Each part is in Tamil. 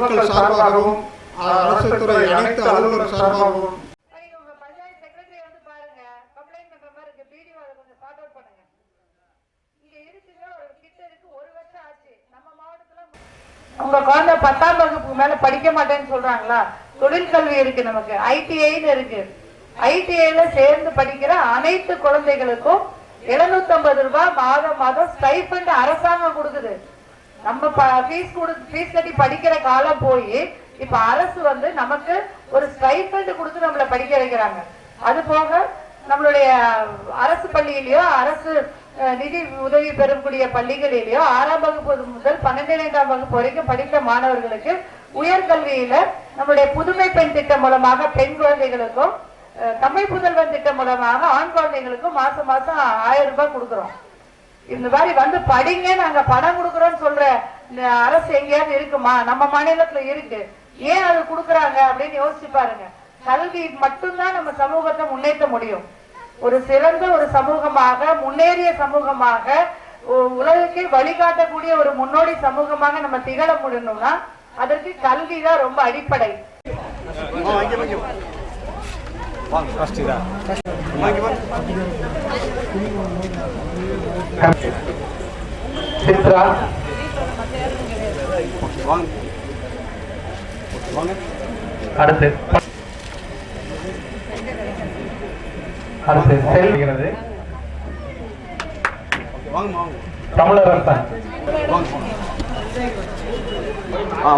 மக்கள் சார்பாகவும் அரசு துறை அனைத்து அலுவலர் சார்பாகவும். உங்க குழந்தை பத்தாம் வகுப்புக்கு மேல படிக்க மாட்டேன்னு சொல்றாங்களா? தொழிற்கல்வி இருக்கு நமக்கு. ஐடிஐன்னு இருக்கு. ஐடிஐல சேர்ந்து படிக்கிற அனைத்து குழந்தைகளுக்கும் 750 ரூபாய் மாதம் மாதம் ஸ்டைஃபண்ட் அரசாங்கம் கொடுக்குது. நம்ம ஃபீஸ் கொடு ஃபீஸ் கட்டி படிக்கிற காலம் போய் இப்ப அரசு வந்து நமக்கு ஒரு ஸ்டைஃபண்ட் கொடுத்து நம்மளை படிக்க வைக்கிறாங்க. அது போக நம்மளுடைய அரசு பள்ளியிலயோ அரசு நிதி உதவி பெறக்கூடிய பள்ளிகளிலேயோ ஆறாம் வகுப்பு முதல் பன்னிரெண்டாம் வகுப்பு வரைக்கும் படித்த மாணவர்களுக்கு உயர்கல்வியில நம்மளுடைய புதுமை பெண் திட்டம் மூலமாக பெண் குழந்தைகளுக்கும் தமிழ் புதல்வன் திட்டம் மூலமாக ஆண் குழந்தைங்களுக்கு மாசம் மாசம் ஆயிரம் ரூபாய் கொடுக்குறோம். இந்த மாதிரி வந்து படிங்க நாங்க பணம் கொடுக்குறோம்னு சொல்ற அரசு எங்கேயாவது இருக்குமா? நம்ம மாநிலத்துல இருக்கு. ஏன் அது கொடுக்குறாங்க அப்படின்னு யோசிச்சு பாருங்க. கல்வி மட்டும்தான் நம்ம சமூகத்தை முன்னேற்ற முடியும். ஒரு சிறந்த ஒரு சமூகமாக முன்னேறிய சமூகமாக உ- உலகுக்கே வழிகாட்டக்கூடிய ஒரு முன்னோடி சமூகமாக நம்ம திகழ முடியணும்னா அதற்கு கல்வி தான் ரொம்ப அடிப்படை. சித்ரா அடுத்து அடுத்து செல்கிறது தமிழரசன்.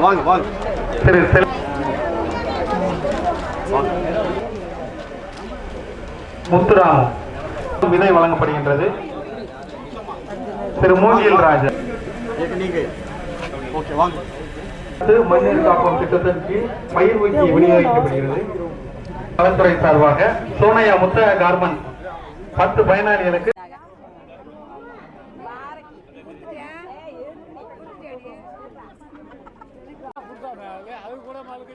வாங்க வாங்க. திரு செல். முத்துராமன் விதை வழங்கப்படுகின்றது திரு மூங்கில் ராஜன் மண்ணீர் காப்பம் திட்டத்தின் கீழ் பயிர் ஊக்கி விநியோகிக்கப்படுகிறது நலத்துறை சார்பாக சோனையா முத்த கார்மன் பத்து பயனாளிகளுக்கு அது கூட மாலுக்கு